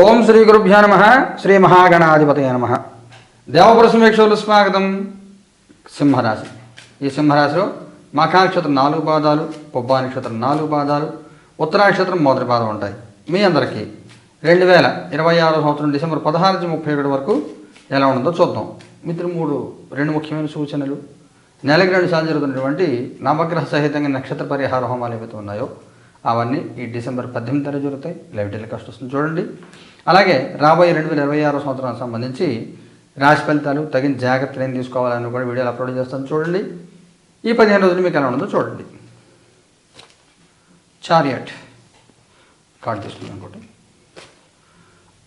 ఓం శ్రీ గురుభ్యో నమ శ్రీ మహాగణాధిపతయ నమ. దేవపురుషమేక్షలు స్వాగతం సింహరాశి. ఈ సింహరాశిలో మఖానక్షత్రం నాలుగు పాదాలు పుబ్బా నక్షత్రం నాలుగు పాదాలు ఉత్తరా నక్షత్రం మొదటి పాదం ఉంటాయి. మీ అందరికీ రెండు వేల ఇరవై ఆరో సంవత్సరం డిసెంబర్ పదహారు నుంచి ముప్పై ఒకటి వరకు ఎలా ఉంటుందో చూద్దాం. మిత్రులు మూడు రెండు ముఖ్యమైన సూచనలు. నెలకి రెండు సార్లు జరుగుతున్నటువంటి నవగ్రహ సహితంగా నక్షత్ర పరిహార హోమాలు ఏవైతే ఉన్నాయో అవన్నీ ఈ డిసెంబర్ పద్దెనిమిది తారీఖు జరుగుతాయి. లైవ్ టెలికాస్ట్ వస్తుంది చూడండి. అలాగే రాబోయే రెండు వేల ఇరవై ఆరో సంవత్సరానికి సంబంధించి రాశి ఫలితాలు తగిన జాగ్రత్తలు ఏం తీసుకోవాలని కూడా వీడియోలు అప్లోడ్ చేస్తాను చూడండి. ఈ పదిహేను రోజులు మీకు ఎలా ఉండదో చూడండి. చారియట్ కార్డు తీసుకున్నాం ఇంకోటి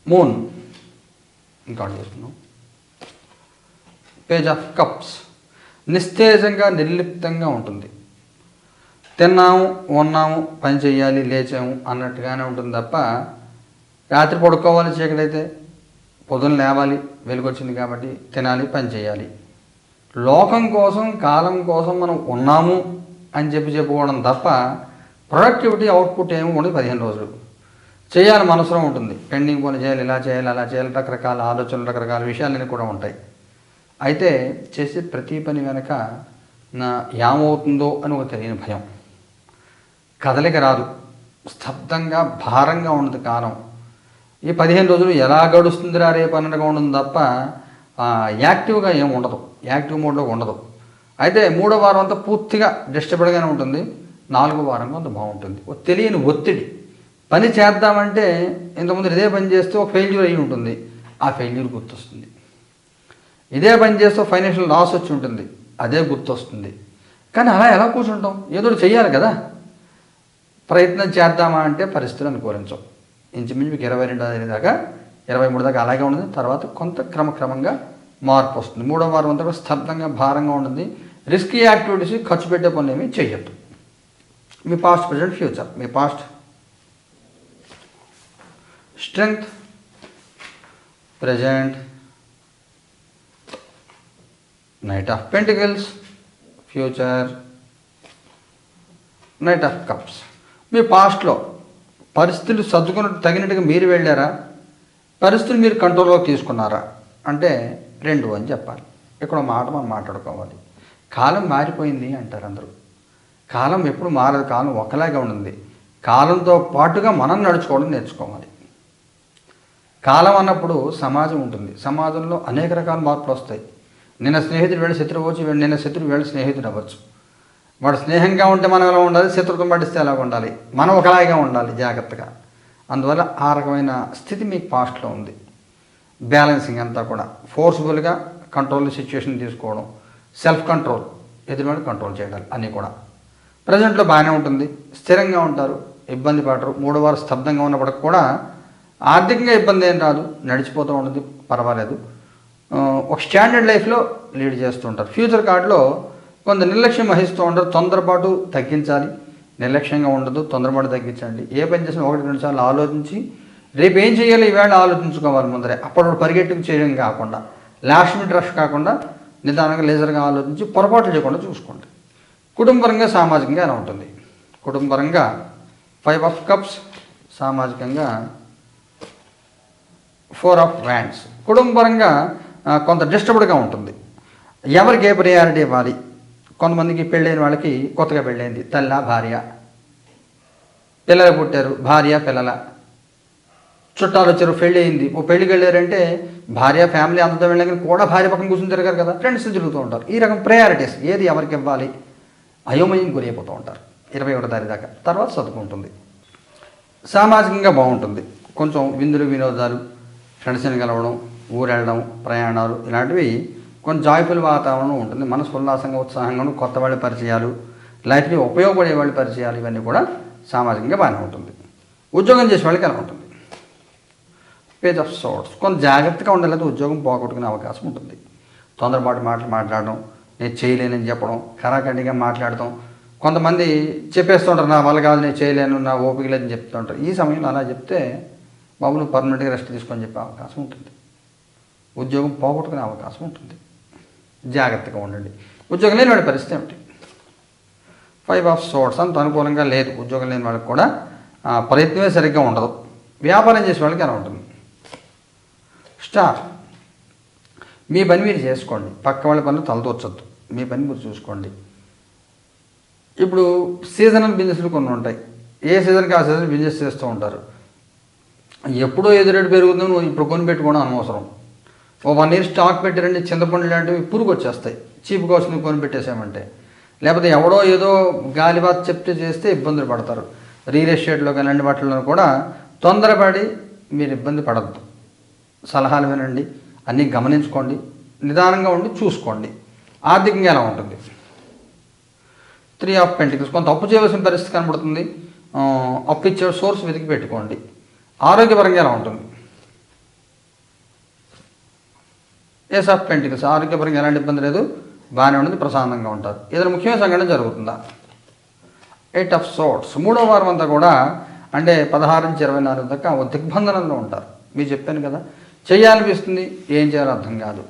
మూన్ ఇంకోటి తీసుకున్నాం పేజ్ ఆఫ్ కప్స్ నిస్తేజంగా నిర్లిప్తంగా ఉంటుంది. తిన్నాము ఉన్నాము పని చేయాలి లేచాము అన్నట్టుగానే ఉంటుంది తప్ప రాత్రి పడుకోవాలి చీకటైతే పొద్దున లేవాలి వెలుగొచ్చింది కాబట్టి తినాలి పని చేయాలి లోకం కోసం కాలం కోసం మనం ఉన్నాము అని చెప్పి చెప్పుకోవడం తప్ప ప్రొడక్టివిటీ అవుట్పుట్ ఏమి ఉండదు పదిహేను రోజులు. చేయాలి మనసులో ఉంటుంది. పెండింగ్ పని చేయాలి ఇలా చేయాలి అలా చేయాలి రకరకాల ఆలోచనలు రకరకాల విషయాలన్నీ కూడా ఉంటాయి. అయితే చేసే ప్రతి పని వెనక నా ఏమవుతుందో అని ఒక తెలియని భయం. కదలిక రాదు. స్తబ్దంగా భారంగా ఉండదు కాలం. ఈ పదిహేను రోజులు ఎలా గడుస్తుందిరా రేపు అన్నట్టుగా ఉండదు తప్ప యాక్టివ్గా ఏం ఉండదు. యాక్టివ్ మోడ్లో ఉండదు. అయితే మూడో వారం అంతా పూర్తిగా డిస్టర్బ్డ్గానే ఉంటుంది. నాలుగో వారం కొంత బాగుంటుంది. ఒక తెలియని ఒత్తిడి. పని చేద్దామంటే ఇంతకుముందు ఇదే పని చేస్తే ఒక ఫెయిల్యూర్ అయి ఉంటుంది. ఆ ఫెయిల్యూర్ గుర్తొస్తుంది. ఇదే పని చేస్తే ఫైనాన్షియల్ లాస్ వచ్చి ఉంటుంది. అదే గుర్తొస్తుంది. కానీ అలా ఎలా కూర్చుంటాం? ఏదో చేయాలి కదా. ప్రయత్నం చేద్దామా అంటే పరిస్థితులు అనుకూలించం ఇంచుమించు మీకు ఇరవై రెండు దాకా ఇరవై మూడు దాకా అలాగే ఉంటుంది. తర్వాత కొంత క్రమక్రమంగా మార్పు వస్తుంది. మూడో వారం అంతా కూడా స్తబ్దంగా భారంగా ఉంటుంది. రిస్కీ యాక్టివిటీస్ ఖర్చు పెట్టే పనులు ఏమీ చేయొద్దు మీ past present future. Me past. Strength. Present. Knight of pentacles. Future. Knight of cups. మీ పాస్ట్లో పరిస్థితులు సర్దుకున్న తగినట్టుగా మీరు వెళ్ళారా? పరిస్థితులు మీరు కంట్రోల్లోకి తీసుకున్నారా? అంటే రెండు అని చెప్పాలి. ఇక్కడ మాట మనం మాట్లాడుకోవాలి. కాలం మారిపోయింది అంటారు అందరూ. కాలం ఎప్పుడు మారదు. కాలం ఒకలాగే ఉంటుంది కాలంతో పాటుగా మనం నడుచుకోవడం నేర్చుకోవాలి. కాలం అన్నప్పుడు సమాజం ఉంటుంది. సమాజంలో అనేక రకాల మార్పులు వస్తాయి. నిన్న స్నేహితుడు వెళ్ళి శత్రువు అవ్వచ్చు నిన్న శత్రువు వెళ్ళి స్నేహితుడు అవ్వచ్చు. వాడు స్నేహంగా ఉంటే మనం ఎలా ఉండాలి? శత్రుత్వం పడిస్తే ఎలా ఉండాలి? మనం ఒకలాగా ఉండాలి జాగ్రత్తగా. అందువల్ల ఆ రకమైన స్థితి మీకు పాస్ట్లో ఉంది. బ్యాలెన్సింగ్ అంతా కూడా. ఫోర్స్ఫుల్గా కంట్రోల్ సిచ్యువేషన్ తీసుకోవడం. సెల్ఫ్ కంట్రోల్ ఎదురువాడు కంట్రోల్ చేయడాలి అన్నీ కూడా. ప్రజెంట్లో బాగానే ఉంటుంది. స్థిరంగా ఉంటారు. ఇబ్బంది పడరు. మూడు వారు స్తబ్దంగా ఉన్నప్పటికి కూడా ఆర్థికంగా ఇబ్బంది ఏం రాదు. నడిచిపోతూ ఉంటుంది. పర్వాలేదు. ఒక స్టాండర్డ్ లైఫ్లో లీడ్ చేస్తూ ఉంటారు. ఫ్యూచర్ కార్డులో కొంత నిర్లక్ష్యం వహిస్తూ ఉండరు తొందరపాటు తగ్గించాలి. నిర్లక్ష్యంగా ఉండదు తొందరపాటు తగ్గించండి ఏ పని చేసినా ఒకటి రెండు సార్లు ఆలోచించి రేపు ఏం చేయాలి ఈవేళ ఆలోచించుకోవాలి ముందరే. అప్పుడు పరిగెట్టుకు చేయడం కాకుండా లాస్ట్ మినిట్ రష్ కాకుండా నిదానంగా లేజర్గా ఆలోచించి పొరపాట్లు చేయకుండా చూసుకోండి. కుటుంబపరంగా సామాజికంగా ఎలా ఉంటుంది? కుటుంబపరంగా ఫైవ్ ఆఫ్ కప్స్ సామాజికంగా ఫోర్ ఆఫ్ వ్యాండ్స్ కుటుంబపరంగా కొంత డిస్టర్బ్డ్గా ఉంటుంది. ఎవరికి ఏ ప్రయారిటీ ఇవ్వాలి? కొంతమందికి పెళ్ళైన వాళ్ళకి కొత్తగా పెళ్ళైంది తల్ల భార్య. పిల్లలు పుట్టారు భార్య పిల్లల. చుట్టాలు వచ్చారు పెళ్ళి అయింది ఓ పెళ్ళికి వెళ్ళారంటే భార్య ఫ్యామిలీ అంతతో వెళ్ళగానే కూడా భార్య పక్కన కూర్చొని తిరగారు కదా ఫ్రెండ్స్ తిరుగుతూ ఉంటారు. ఈ రకం ప్రయారిటీస్ ఏది ఎవరికి ఇవ్వాలి? అయోమయం గురైపోతూ ఉంటారు. ఇరవై ఒకటో తారీఖు దాకా. తర్వాత చదువుకుంటుంది సామాజికంగా బాగుంటుంది. కొంచెం విందులు వినోదాలు ఫ్రెండ్స్ని కలవడం ఊరెళ్ళడం ప్రయాణాలు ఇలాంటివి కొంచెం జాయ్ఫుల్ వాతావరణం ఉంటుంది మనసు ఉల్లాసంగా ఉత్సాహంగా కొత్త వాళ్ళ పరిచయాలు లైఫ్ని ఉపయోగపడే వాళ్ళ పరిచయాలు ఇవన్నీ కూడా సామాజికంగా బాగానే ఉంటుంది. ఉద్యోగం చేసే వాళ్ళకి ఎలా ఉంటుంది? పేజ్ ఆఫ్ సోర్ట్స్ కొంత జాగ్రత్తగా ఉండాలంటే ఉద్యోగం పోగొట్టుకునే అవకాశం ఉంటుంది. తొందరపాటు మాటలు మాట్లాడడం నేను చేయలేనని చెప్పడం కరాఖండిగా మాట్లాడటం కొంతమంది చెప్పేస్తుంటారు నా వల్ల కాదు నేను చేయలేను నా ఓపిక లేదని చెప్తుంటారు. ఈ సమయంలో అలా చెప్తే బాబు నువ్వు పర్మనెంట్గా రెస్ట్ తీసుకొని చెప్పే అవకాశం ఉంటుంది. ఉద్యోగం పోగొట్టుకునే అవకాశం ఉంటుంది. జాగ్రత్తగా ఉండండి. ఉద్యోగం లేని వాడి పరిస్థితి ఏమిటి? ఫైవ్ ఆఫ్ సోర్స్ అంత అనుకూలంగా లేదు. ఉద్యోగం లేని వాళ్ళకి కూడా ప్రయత్నమే సరిగ్గా ఉండదు. వ్యాపారం చేసే వాళ్ళకి ఎలా ఉంటుంది. స్టార్ మీ పని మీరు చేసుకోండి. పక్క వాళ్ళ పనులు తలదూర్చొద్దు. మీ పని మీరు చూసుకోండి. ఇప్పుడు సీజనల్ బిజినెస్లు కొన్ని ఉంటాయి. ఏ సీజన్కి ఆ సీజన్ బిజినెస్ చేస్తూ ఉంటారు. ఎప్పుడో ఏదో రేటు పెరుగుతుందో నువ్వు ఇప్పుడు కొని పెట్టుకోవడం అనవసరం. ఓ వన్ ఇయర్ స్టాక్ పెట్టారండి చింతపండు లాంటివి పురుగు వచ్చేస్తాయి చీప్ కోసం కొని పెట్టేసామంటే లేకపోతే ఎవడో ఏదో గాలిబాత్ చెప్తే చేస్తే ఇబ్బందులు పడతారు. రియల్ ఎస్టేట్లో కానీ అన్ని వాటిలో కూడా తొందరపడి మీరు ఇబ్బంది పడద్దు. సలహాలు వినండి అన్నీ గమనించుకోండి నిదానంగా ఉండి చూసుకోండి. ఆర్థికంగా ఎలా ఉంటుంది? Three of pentacles. కొంత అప్పు చేయవలసిన పరిస్థితి కనబడుతుంది. అప్పు ఇచ్చే సోర్స్ వెతికి పెట్టుకోండి. ఆరోగ్యపరంగా ఎలా ఉంటుంది? ఏస్ ఆఫ్ పెయింటింగ్స్ ఆరోగ్యపరంగా ఎలాంటి ఇబ్బంది లేదు. బాగానే ఉంటుంది ప్రశాంతంగా ఉంటారు. ఏదైనా ముఖ్యమైన సంఘటన జరుగుతుందా? ఎయిట్ ఆఫ్ సోట్స్ మూడో వారం అంతా కూడా అంటే పదహారు నుంచి ఇరవై నాలుగు దాకా ఓ దిగ్బంధనంలో ఉంటారు. మీరు చెప్పాను కదా. చేయాలనిపిస్తుంది. ఏం చేయాలో అర్థం కాదు.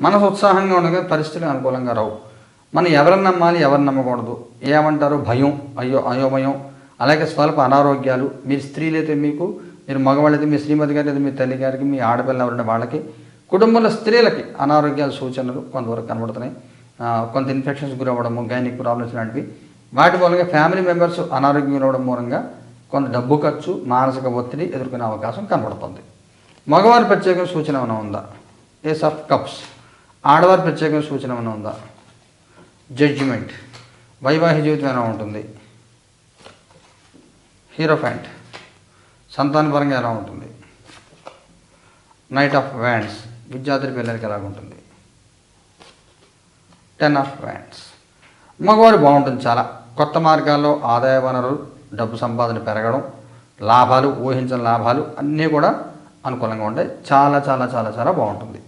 మనసు ఉత్సాహంగా ఉండగా పరిస్థితులు అనుకూలంగా రావు. మనం ఎవరిని నమ్మాలి ఎవరిని నమ్మకూడదు. ఏమంటారు? భయం. అయ్యో అయోమయం. అలాగే స్వల్ప అనారోగ్యాలు. మీరు స్త్రీలైతే మీకు మీరు మగవాళ్ళైతే మీ శ్రీమతి గారి మీ తల్లి గారికి మీ ఆడపిల్ల ఎవరంటే వాళ్ళకి కుటుంబంలో స్త్రీలకి అనారోగ్యాల సూచనలు కొంతవరకు కనబడుతున్నాయి. కొంత ఇన్ఫెక్షన్స్ గురవ్వడము గైనిక్ ప్రాబ్లమ్స్ లాంటివి వాటి మూలంగా ఫ్యామిలీ మెంబర్స్ అనారోగ్యం గురవడం మూలంగా కొంత డబ్బు ఖర్చు మానసిక ఒత్తిడి ఎదుర్కొనే అవకాశం కనబడుతుంది. మగవారి ప్రత్యేక సూచన ఏమైనా ఉందా? ఏస్ ఆఫ్ కప్స్ ఆడవారి ప్రత్యేకమైన సూచన ఏమైనా ఉందా? జడ్జిమెంట్ వైవాహిక జీవితం ఎలా ఉంటుంది? హీరోఫాంట్ సంతానపరంగా ఎలా ఉంటుంది? నైట్ ఆఫ్ వ్యాండ్స్ విద్యార్థి పిల్లలకి ఎలాగుంటుంది? టెన్ ఆఫ్ వ్యాండ్స్ మగవారు బాగుంటుంది చాలా. కొత్త మార్గాల్లో ఆదాయ వనరులు డబ్బు సంపాదన పెరగడం లాభాలు ఊహించని లాభాలు అన్నీ కూడా అనుకూలంగా ఉంటాయి చాలా చాలా చాలా చాలా బాగుంటుంది.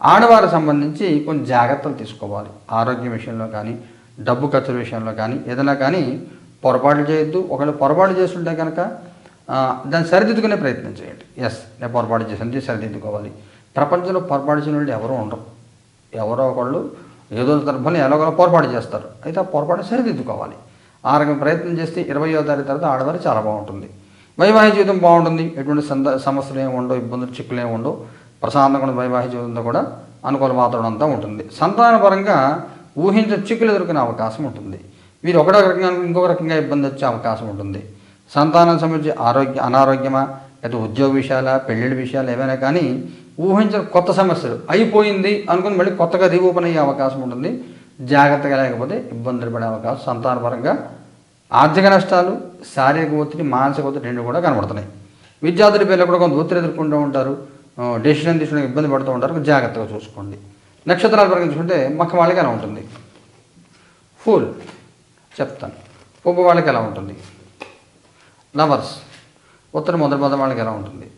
ఆడవారికి సంబంధించి కొన్ని జాగ్రత్తలు తీసుకోవాలి. ఆరోగ్యం విషయంలో కానీ డబ్బు ఖర్చుల విషయంలో కానీ ఏదైనా కానీ పొరపాట్లు చేయొద్దు. ఒకవేళ పొరపాటు చేస్తుంటే కనుక దాన్ని సరిదిద్దుకునే ప్రయత్నం చేయండి. ఎస్ నేను పొరపాటు చేసింది సరిదిద్దుకోవాలి. ప్రపంచంలో పొరపాటు చేయని వాళ్ళు ఎవరూ ఉండరు. ఎవరో ఒకళ్ళు ఏదో సందర్భంలో ఎలాగో పొరపాటు చేస్తారు. అయితే ఆ పొరపాటు సరిదిద్దుకోవాలి. ఆ రకం ప్రయత్నం చేస్తే ఇరవయో తారీఖు తర్వాత ఆడవారు చాలా బాగుంటుంది. వైవాహిక జీవితం బాగుంటుంది. ఎటువంటి సంద సమస్యలు ఏమి ఉండవు ఇబ్బందులు చిక్కులు ఏమి ఉండవు. ప్రశాంతంగా ఉన్న వైవాహిక జీవితంతో కూడా అనుకూల వాతావరణం అంతా ఉంటుంది. సంతానపరంగా ఊహించిన చిక్కులు ఎదుర్కొనే అవకాశం ఉంటుంది. వీరు ఒకటో రకంగా ఇంకొక రకంగా ఇబ్బంది వచ్చే అవకాశం ఉంటుంది. సంతానం సంబంధించి ఆరోగ్య అనారోగ్యమా? లేదా ఉద్యోగ విషయాల పెళ్ళిళ్ళ విషయాలు ఏమైనా కానీ ఊహించిన కొత్త సమస్యలు అయిపోయింది అనుకుని మళ్ళీ కొత్తగా రీఓపెన్ అయ్యే అవకాశం ఉంటుంది. జాగ్రత్తగా లేకపోతే ఇబ్బందులు పడే అవకాశం సంతానపరంగా ఆర్థిక నష్టాలు శారీరక ఒత్తిడి మానసిక ఒత్తిడి రెండు కూడా కనబడుతున్నాయి. విద్యార్థుల పిల్లలు కూడా కొంత ఒత్తిడి ఎదుర్కొంటూ ఉంటారు. డెసిషన్ తీసుకోవడానికి ఇబ్బంది పడుతూ ఉంటారు. జాగ్రత్తగా చూసుకోండి. నక్షత్రాల పరంగా చూసుకుంటే మక్క వాళ్ళకి ఎలా ఉంటుంది? ఫుల్ చెప్తాను. ఉప వాళ్ళకి ఎలా ఉంటుంది? లవర్స్ ఉత్తర మొదటి పదం వాళ్ళకి ఎలా ఉంటుంది?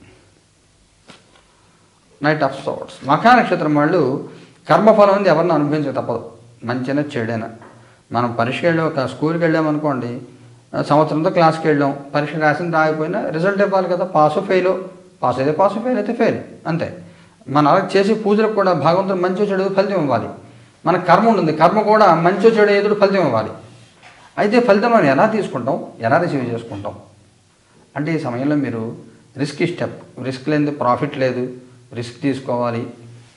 నైట్ ఆఫ్ సోట్స్ మకా నక్షత్రం వాళ్ళు కర్మఫలం అనేది ఎవరిని అనుభవించక తప్పదు. మంచినా చెడైనా. మనం పరీక్ష ఒక స్కూల్కి వెళ్ళామనుకోండి అనుకోండి సంవత్సరంతో క్లాస్కి వెళ్ళాం పరీక్ష రాసిన రాకపోయినా రిజల్ట్ ఇవ్వాలి కదా పాస్ ఫెయిల్. పాస్ అయితే పాస్ ఫెయిల్ అయితే ఫెయిల్. అంతే. మన అలా చేసే పూజలకు కూడా భగవంతుడు మంచి చెడు ఫలితం ఇవ్వాలి. మన కర్మ ఉంటుంది. కర్మ కూడా మంచి చెడు ఎదుడు ఫలితం ఇవ్వాలి. అయితే ఫలితం మనం ఎలా తీసుకుంటాం? ఎలా రిసీవ్ చేసుకుంటాం? అంటే ఈ సమయంలో మీరు రిస్క్ స్టెప్ రిస్క్ లేని ప్రాఫిట్ లేదు రిస్క్ తీసుకోవాలి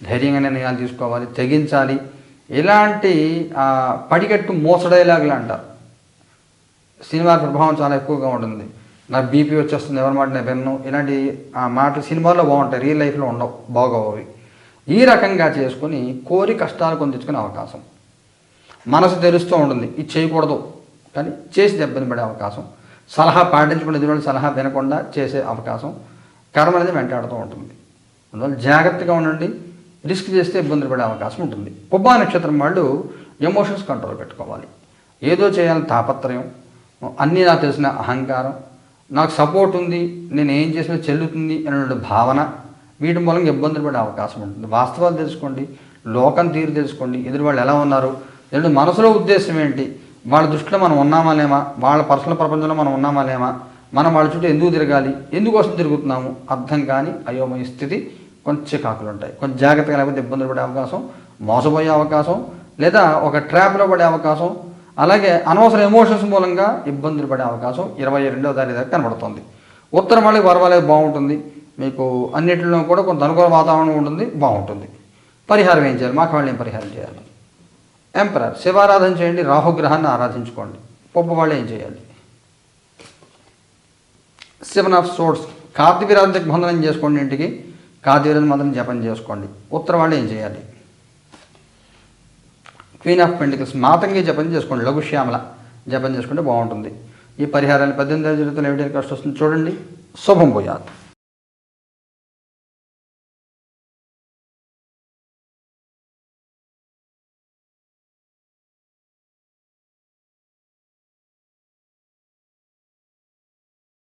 ధైర్యంగా నిర్ణయాలు తీసుకోవాలి తెగించాలి. ఇలాంటి ఆ, పడిగట్టు మోసడేలాగలు అంటారు సినిమా ప్రభావం చాలా ఎక్కువగా ఉంటుంది. నాకు బీపీ వచ్చేస్తుంది ఎవరి మాట నేను విన్ను. ఇలాంటి ఆ మాటలు సినిమాల్లో బాగుంటాయి రియల్ లైఫ్లో ఉండవు బాగోవు. అవి ఈ రకంగా చేసుకొని కోరి కష్టాలు కొని అవకాశం. మనసు తెలుస్తూ ఉంటుంది ఇది చేయకూడదు. కానీ చేసి దెబ్బని పడే అవకాశం. సలహా పాటించకుండా ఎదురు సలహా వినకుండా చేసే అవకాశం కర్మ అనేది వెంటాడుతూ ఉంటుంది. అందువల్ల జాగ్రత్తగా ఉండండి. రిస్క్ చేస్తే ఇబ్బందులు పడే అవకాశం ఉంటుంది. పుబ్బా నక్షత్రం వాళ్ళు ఎమోషన్స్ కంట్రోల్ పెట్టుకోవాలి. ఏదో చేయాలని తాపత్రయం అన్నీ నాకు తెలిసిన అహంకారం నాకు సపోర్ట్ ఉంది నేను ఏం చేసినా చెల్లుతుంది అనే భావన వీటి మూలంగా ఇబ్బందులు పడే అవకాశం ఉంటుంది. వాస్తవాలు తెలుసుకోండి లోకం తీరు తెలుసుకోండి ఎదురు వాళ్ళు ఎలా ఉన్నారు ఎదురు మనసులో ఉద్దేశం ఏంటి వాళ్ళ దృష్టిలో మనం ఉన్నామా లేమా? వాళ్ళ పర్సనల్ ప్రపంచంలో మనం ఉన్నామా లేమా? మనం వాళ్ళ చుట్టూ ఎందుకు తిరగాలి? ఎందుకోసం తిరుగుతున్నాము? అర్థం కాని అయోమయ స్థితి కొంచెం కాకులు ఉంటాయి. కొంచెం జాగ్రత్తగా లేకపోతే ఇబ్బందులు పడే అవకాశం మోసపోయే అవకాశం లేదా ఒక ట్రాప్లో పడే అవకాశం అలాగే అనవసర ఎమోషన్స్ మూలంగా ఇబ్బందులు పడే అవకాశం ఇరవై రెండవ తారీఖు దాకా కనబడుతుంది. ఉత్తరం వాళ్ళకి పర్వాలేదు బాగుంటుంది. మీకు అన్నిటిలో కూడా కొంత అనుకూల వాతావరణం ఉంటుంది బాగుంటుంది. పరిహారం ఏం చేయాలి? మాకు వాళ్ళు ఏం పరిహారం చేయాలి? ఎంపరర్ శివారాధన చేయండి రాహుగ్రహాన్ని ఆరాధించుకోండి. పప్పు వాళ్ళు ఏం చేయాలి? సెవెన్ ఆఫ్ సోర్స్ కార్తీవీరాజు బంధనం చేసుకోండి ఇంటికి. కార్తీవీరాజు మంత్రం జపం చేసుకోండి. ఉత్తర వాళ్ళు ఏం చేయాలి? క్వీన్ ఆఫ్ పెంటికల్స్ మాతంగి జపం చేసుకోండి. లఘుశ్యామల జపం చేసుకుంటే బాగుంటుంది. ఈ పరిహారాలు పద్దెనిమిది జీవితంలో ఏమిటి కష్టం వస్తుంది? చూడండి. శుభం పోయాలి